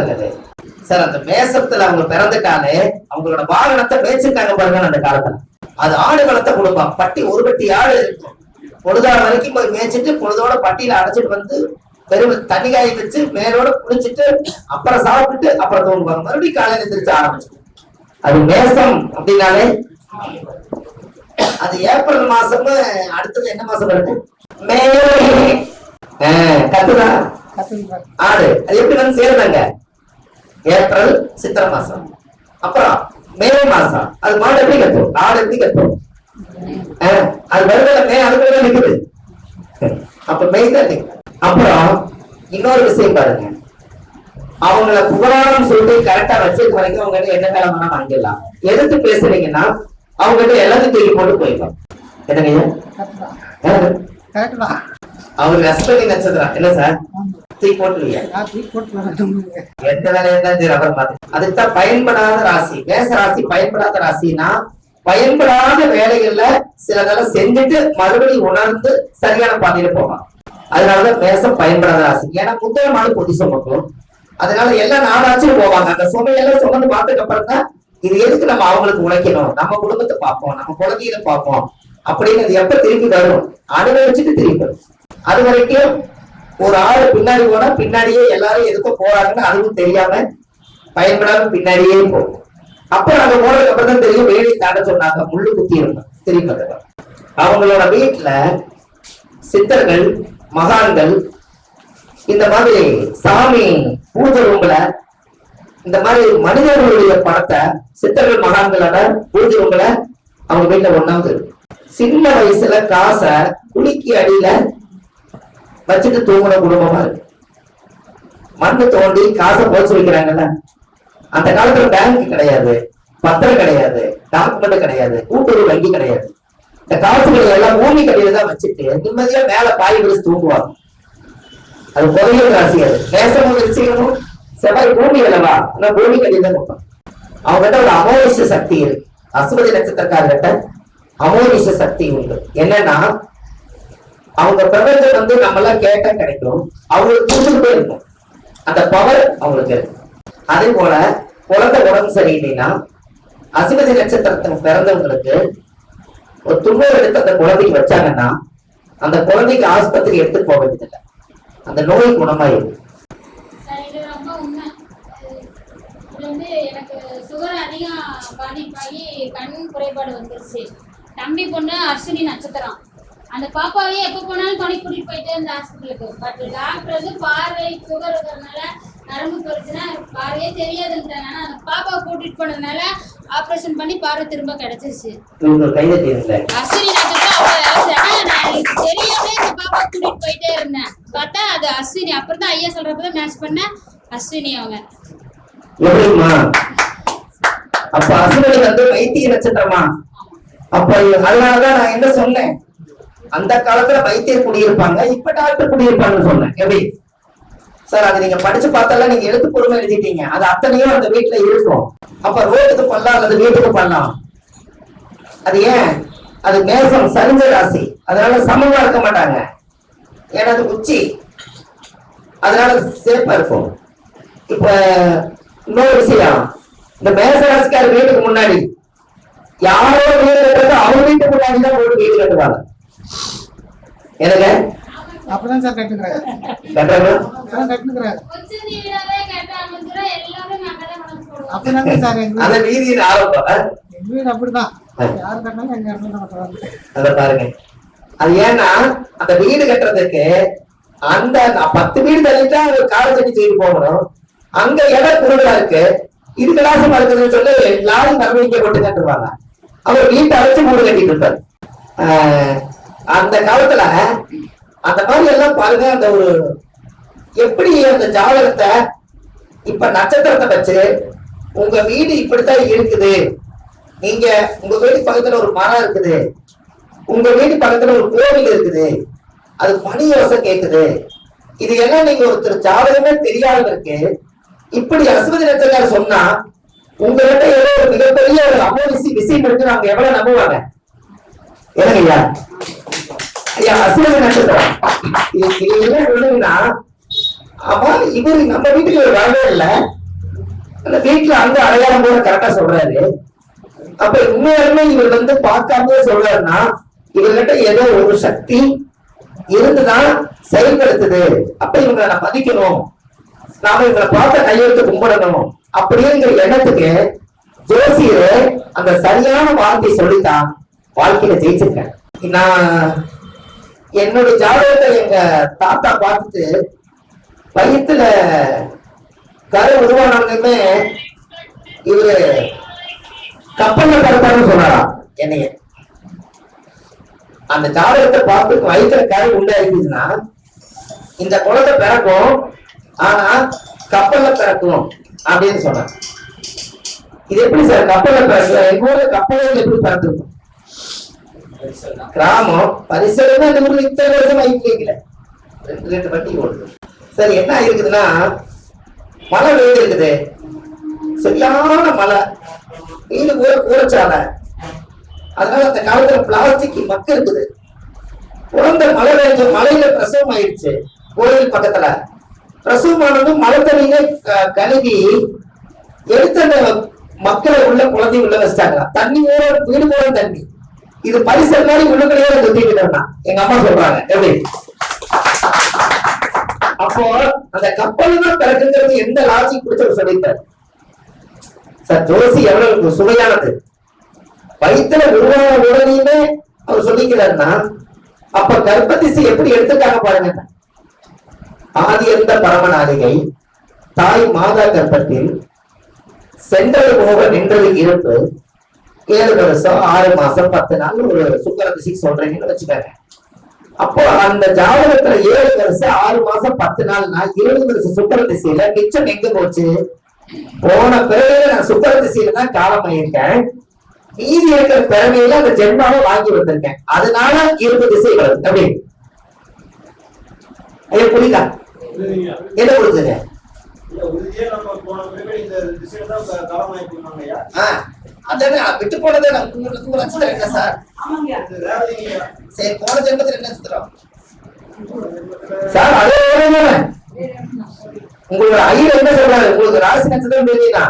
அது சார் அந்த மேசத்துல அவங்க பிறந்துட்டாலே அவங்களோட வாகனத்தை மேய்ச்சிருக்காங்க பாருங்க அந்த காலத்துல. அது ஆடு வளர்த்த குடும்பம். பட்டி ஒரு பட்டி ஆடு இருக்கும். பொழுதாடு வரைக்கும் போய் மேய்ச்சிட்டு பொழுதோட பட்டியில அடைச்சிட்டு வந்து வெறும் தண்ணி காய வச்சு மேலோட குளிச்சுட்டு அப்புறம் சாப்பிட்டுட்டு அப்புறம் தூங்குவாங்க. மறுபடியும் காலையில எந்திரிச்சு ஆரம்பிச்சு. அது மேசம் அப்படின்னாலே அது ஏப்ரல் மாசம் அடுத்தது என்ன மாசம் வருது? மே. ஆ, கத்துதா. ஆடு. அது எப்படி வந்து சேருதாங்க? ஏப்ரல் சித்திரை மாசம். அப்புறம் மே மாசம். அது மாடு எப்படி கத்தும்? ஆடு எப்படி கத்தும்? அது வருதுல மே அதுக்குள்ள தான் நிக்குது. அப்ப மெய் தான். அப்புறம் இன்னொரு விஷயம் பாருங்க. அவங்கள புகழாரம் சொல்லி கரெக்டா வச்சிருக்க வரைக்கும் அவங்க கிட்ட என்ன வேணா வாங்கிடலாம். எதிர்த்து பேசுறீங்கன்னா அவங்க எல்லாத்தையும் தூக்கி போட்டு போயிடலாம். என்னங்க ஐயா? ஆ, கரெக்ட் தான். அவர் ரசபதி நட்சத்திரம் என்ன சார்? தூக்கி போட்டுருவீங்க போட்டு எந்த வேலையை தான் சரி அவர் பார்த்து அதுக்கு தான் பயன்படாத ராசி. மேச ராசி பயன்படாத ராசினா பயன்படாத வேலைகள்ல சிலதெல்லாம் செஞ்சுட்டு மறுபடியும் உணர்ந்து சரியான பாதையில போவான் அதனாலதான் மேசம் பயன்படாத ராசி. ஏன்னா முத்திரமான பொதி சுமக்கும் அதனால எல்லா நாளாச்சும் போவாங்க. அந்த சுமையெல்லாம் சுமந்து பார்த்ததுக்கு அப்புறம் தான் இது எதுக்கு நம்ம அவங்களுக்கு உழைக்கணும்? நம்ம குடும்பத்தை பார்ப்போம். நம்ம குழந்தைகளை பார்ப்போம். அப்படின்னு அது எப்ப திருப்பி வரும்? அனுபவிச்சுட்டு திருப்பி வரும். அது வரைக்கும் ஒரு ஆள் பின்னாடி போனா பின்னாடியே எல்லாரும் எதுக்கும் போறாங்கன்னு அதுவும் தெரியாம பயன்படாம பின்னாடியே போகும் அப்ப அந்த போனதுக்கு அப்புறம் தான் தெரியும் வேலை தாண்ட சொன்னாங்க முள்ளு குத்தி இருந்தோம் தெரியும் அவங்களோட வீட்டுல சித்தர்கள் மகான்கள் இந்த மாதிரி சாமி பூஜை ரூம்ல இந்த மாதிரி மனிதர்களுடைய படத்தை சித்தர்கள் மகான்களோட பூஜை ரூம்ல அவங்க வீட்டுல ஒண்ணாவது சின்ன வயசுல காசை குளிக்கு அடியில வச்சுட்டு தூங்குன குடும்பமா இருக்கு. மண்ணு தோண்டி காசை போச்சு வைக்கிறாங்கல்ல அந்த காலத்துல பேங்க் கிடையாது பத்திரம் கிடையாது டாக்குமெண்ட் கிடையாது கூட்டுறவு வங்கி கிடையாது. இந்த காசுகளை எல்லாம் பூமி கடையில தான் வச்சுட்டு நிம்மதியா மேல பாய் விரிச்சு தூங்குவாங்க. அது புதையல் ராசி அது. நேசமும் விரிச்சிக்கணும் செவ்வாய் பூமி அல்லவா? ஆனா பூமி கடையில தான் கொடுப்பாங்க அவங்க கிட்ட ஒரு அமோனிஷ சக்தி இருக்கு. அசுபதி நட்சத்திரக்காரர்கிட்ட அமோனிஷ சக்தி உண்டு. என்னன்னா அவங்க பிரபஞ்சம் வந்து நம்ம எல்லாம் கேட்டா கிடைக்கும். அவங்களுக்கு கொடுத்துக்கிட்டே இருக்கும் அந்த பவர் அவங்களுக்கு அதே போல குழந்தை உடம்பு சரியில்லைன்னா அசுபதி நட்சத்திரத்தில் பிறந்தவங்களுக்கு ஒரு துன்பம் எடுத்து அந்த குழந்தைக்கு வச்சாங்கன்னா அந்த குழந்தைக்கு ஆஸ்பத்திரி எடுத்து போக வேண்டியதில்லை. அந்த நோய் குணமாயிடும் ரொம்ப வந்து எனக்கு சுகர் அதிகம் பாதிப்பாகி கண் குறைபாடு வந்துருச்சு. தம்பி பொண்ணு அஸ்வினி நட்சத்திரம். அந்த பாப்பாவையே எப்போ போனாலும் துணை கூட்டிட்டு போயிட்டே இருந்த ஹாஸ்பிட்டலுக்கு. பட் டாக்டர் வந்து பார்வை சுகர் இருக்கிறதுனால நரம்பு பிரச்சனை பார்வையே தெரியாதுன்ட்டாங்க. ஆனா அந்த பாப்பாவை கூட்டிட்டு போனதுனால ஆபரேஷன் பண்ணி பார்வை திரும்ப கிடைச்சிருச்சு. அஸ்வினி நட்சத்திரம் தெரியாமலே இந்த பாப்பா கூட்டிட்டு போயிட்டே இருந்தேன். பார்த்தா அது அஸ்வினி. அப்புறம் தான் ஐயா சொல்றப்பதான் மேட்ச் பண்ணேன் அஸ்வினி அவங்க. அப்ப அசுவதி வந்து வைத்திய நட்சத்திரமா? அப்ப அதனாலதான் நான் என்ன சொன்னேன்? அந்த காலத்துல வைத்தியர் குடியிருப்பாங்க இப்ப டாக்டர் குடியிருப்பாங்கன்னு சொன்னேன் எப்படி? சார் அது நீங்க படிச்சு பார்த்தால நீங்க எழுத்து பொறுமை எழுதிட்டீங்க. அது அத்தனையும் அந்த வீட்டுல இருக்கும். அப்ப ரோடுக்கு பண்ணலாம் அல்லது வீட்டுக்கு பண்ணலாம். அது ஏன்? அது மேசம் சரிஞ்ச ராசி. அதனால சமமா இருக்க மாட்டாங்க. ஏன்னா அது உச்சி. அதனால சேஃபா இருக்கும். இப்ப இன்னொரு விஷயம். இந்த மேசராசிக்கார வீட்டுக்கு முன்னாடி யாரோ வீடு கட்டுறது அவங்க வீட்டுக்கு முன்னாடி தான் போட்டு வீடு கட்டுவாங்க. எல்லாரும் அங்கதான் மனசு போடுவோம் அப்பதாங்க சார் அந்த வீதியின் ஆரம்பம் எங்க வீடு அப்படிதான். யார் கட்டினாலும் எங்க இடத்துல பாருங்க. அது ஏன்னா அந்த வீடு கட்டுறதுக்கு அந்த பத்து வீடு தள்ளிட்டா ஒரு காலை தண்ணி செய்து போகணும். அங்க இடம் குறுகலா இருக்கு. இது கலாசமா இருக்குதுன்னு சொல்லி லாரி மரபிக்க போட்டு கட்டுவாங்க. அவர் வீட்டை அழைச்சு மூடு கட்டிட்டு இருப்பாரு. அந்த காலத்துல அந்த மாதிரி எல்லாம் பாருங்க அந்த ஒரு எப்படி அந்த ஜாதகத்தை இப்ப நட்சத்திரத்தை வச்சு உங்க வீடு இப்படித்தான் இருக்குது. நீங்க உங்க வீடு பக்கத்துல ஒரு மரம் இருக்குது. உங்க வீடு பக்கத்துல ஒரு கோவில் இருக்குது. அது மணி யோசம் கேக்குது. இது எல்லாம் நீங்க ஒருத்தர் ஜாதகமே தெரியாதவருக்கு இப்படி அசுபதி நட்சத்திரம் சொன்னா உங்ககிட்ட ஏதோ ஒரு மிகப்பெரிய ஒரு அமோதிசி விஷயம் இருக்கு அவங்க எவ்வளவு நம்புவாங்க? ஏன்னா ஐயா ஐயா நட்சத்திரம் இது இது என்ன சொல்லுங்கன்னா ஆமா இவரு நம்ம வீட்டுக்கு இவர் வரவே இல்லை. அந்த வீட்டுல அங்க அடையாளம் கூட கரெக்டா சொல்றாரு. அப்ப உண்மையாலுமே இவர் வந்து பார்க்காம சொல்றாருன்னா இவர்கிட்ட ஏதோ ஒரு சக்தி இருந்துதான் செயல்படுத்துது. அப்ப இவங்களை நான் மதிக்கணும். நாம இவங்களை பார்த்த கையெழுத்து கும்பிடணும். அப்படிங்கிற எண்ணத்துக்கு ஜோசியர் அந்த சரியான வார்த்தை சொல்லித்தான் வாழ்க்கையில ஜெயிச்சிருக்கேன் நான் என்னுடைய ஜாதகத்தை எங்க தாத்தா பார்த்துட்டு வயிற்றுல கரு உருவானதுமே இவரு கப்பல்ல பிறப்பாருன்னு சொன்னாராம் என்னைய. அந்த ஜாதகத்தை பார்த்து வயிற்றுல கரு உண்டாயிருக்குதுன்னா இந்த குழந்தை பிறக்கும் ஆனா கப்பல்ல பிறக்கும் அப்படின்னு சொன்னார். இது எப்படி சார்? கப்பல்ல பிறக்கல எங்க ஊர்ல கப்பல்ல எப்படி பிறந்திருக்கும்? கிராமம் பரிசரம் அந்த ஊர்ல இத்தனை வருஷம் வயிற்று வைக்கல. ரெண்டு ரெண்டு வட்டி ஓடுது. சரி என்ன இருக்குதுன்னா மழை பெய்திருக்குது சரியான மழை. வீடு ஊர கூறச்சால அதனால அந்த காலத்துல பிளாஸ்டிக் மக்கு இருக்குது. குழந்தை மழை பெய்ஞ்ச மழையில பிரசவம் ஆயிடுச்சு. கோயில் பக்கத்துல. பிரசவமானதும் மழை தண்ணியில க- கழுவி எடுத்த அந்த மக்களை உள்ள குழந்தை உள்ள வச்சிட்டாங்க. தண்ணி ஊற வீடு போற தண்ணி. இது பரிசு மாதிரி உள்ளுக்குள்ளேயே சுத்திக்கிட்டோம்னா எங்க அம்மா சொல்றாங்க. எப்படி? அப்போ அந்த கப்பல் தான் பிறக்குங்கிறது எந்த லாஜிக் பிடிச்சவர் சொல்லிட்டார் சார் ஜோசி எவ்வளவு சுவையானது. வயிற்றுல உருவான உடனேயுமே அவர் சொல்லிக்கிறாருன்னா அப்ப கர்ப்பதிசை எப்படி எடுத்துட்டாங்க பாருங்க. ஆதி எந்த பரமநாதிகை தாய் மாதா கர்ப்பத்தில் சென்றது போக நின்றது இருப்பு ஏழு வருஷம் ஆறு மாசம் பத்து நாள் ஒரு சுக்கர திசை சொல்றீங்கன்னு வச்சுக்கோங்க. அப்போ அந்த ஜாதகத்துல ஏழு வருஷம் ஆறு மாசம் பத்து நாள்னா இருபது வருஷம் சுக்கர திசையில மிச்சம் எங்க போச்சு? போன பிறகு நான் சுக்கர திசையில தான் காலம் ஆயிருக்கேன். மீதி இருக்கிற பிறவையில அந்த ஜென்மாவை வாங்கி வந்திருக்கேன். அதனால இருபது திசை வருது அப்படி. ஐயா புரியுதா? என்ன கொடுத்துங்க விட்டு போனதே நான் உங்களுக்கு உங்க நட்சத்திரம் என்ன சார். சரி போன ஜென்மத்துல என்ன நட்சத்திரம் சார் அதே உங்களோட ஐயர் என்ன சொல்றாரு? உங்களுக்கு ராசி நட்சத்திரம் தெரியுதா?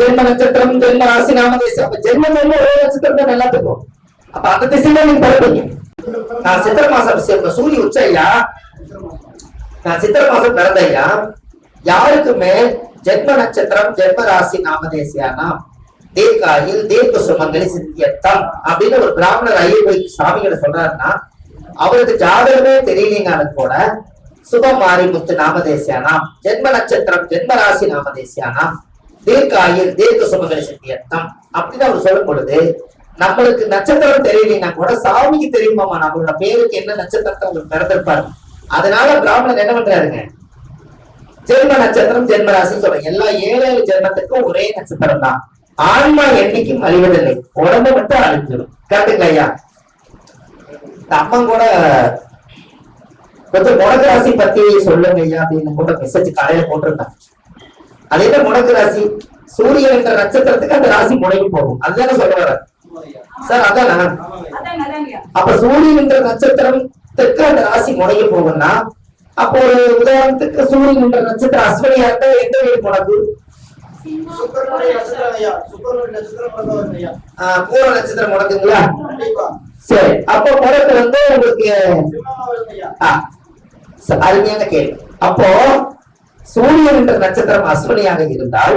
ஜென்ம நட்சத்திரம் ஜென்ம ராசி நாம தேசம். அப்ப ஜென்ம ஜென்ம ஒரே நட்சத்திரம் தான் எல்லாத்துக்கும். அப்ப அந்த திசையில நீங்க பிறப்பீங்க நான் சித்திர மாசம் சூரிய உச்ச ஐயா. நான் சித்திர மாசம் பிறந்த ஐயா. யாருக்குமே ஜென்ம நட்சத்திரம் ஜென்ம ராசி நாமதேசியானா? தீர்க்காயில் தீர்க்க சுமங்கலி சித்தியத்தம் அப்படின்னு ஒரு பிராமணர் ஐயர் போய் சாமிகளை சொல்றாருன்னா அவருக்கு ஜாதகமே தெரியலீங்கன்னு கூட. சுபம் மாறி முத்து நாமதேசியானாம் ஜென்ம நட்சத்திரம் ஜென்ம ராசி நாமதேசியானாம் தீர்க்காயில் தீர்க்க சுமங்கலி சித்தியத்தம் அப்படின்னு அவர் சொல்லும் பொழுது நம்மளுக்கு நட்சத்திரம் தெரியலீங்கன்னா கூட சாமிக்கு தெரியுமாமா நம்மளோட பேருக்கு என்ன நட்சத்திரத்தை அவங்க பிறந்திருப்பாரு? அதனால பிராமணர் என்ன பண்றாருங்க? ஜென்ம நட்சத்திரம் ஜென்ம ராசின்னு சொல்றேன். எல்லா ஏழு ஏழு ஜென்மத்துக்கும் ஒரே நட்சத்திரம் தான். ஆன்மா என்னைக்கும் அழிவதில்லை. உடம்பு மட்டும் அழிஞ்சிடும். கரெக்டுங்களா ஐயா? இந்த அம்மா கூட கொஞ்சம் முடக்கு ராசி பத்தி சொல்லுங்க ஐயா அப்படின்னு கூட மெசேஜ் காலையில போட்டிருந்தாங்க அது என்ன முடக்கு ராசி சூரியன் என்ற நட்சத்திரத்துக்கு அந்த ராசி முடங்கி போகும். அதுதானே சொல்ல வர. சார் அதானா. அப்ப சூரியன் என்ற நட்சத்திரத்துக்கு அந்த ராசி முடங்கி போகும்னா அப்போ ஒரு உதாரணத்துக்கு சூரியன் என்ற நட்சத்திரம் அஸ்வினியா இருந்தா எந்த வீடு முடக்கு ஆஹ் பூர நட்சத்திரம் முடக்குங்களா சரி அப்போ முடக்கு வந்து உங்களுக்கு ஆ, ச- அருமையான கேள்வி. அப்போ சூரியன் என்ற நட்சத்திரம் அஸ்வினியாக இருந்தால்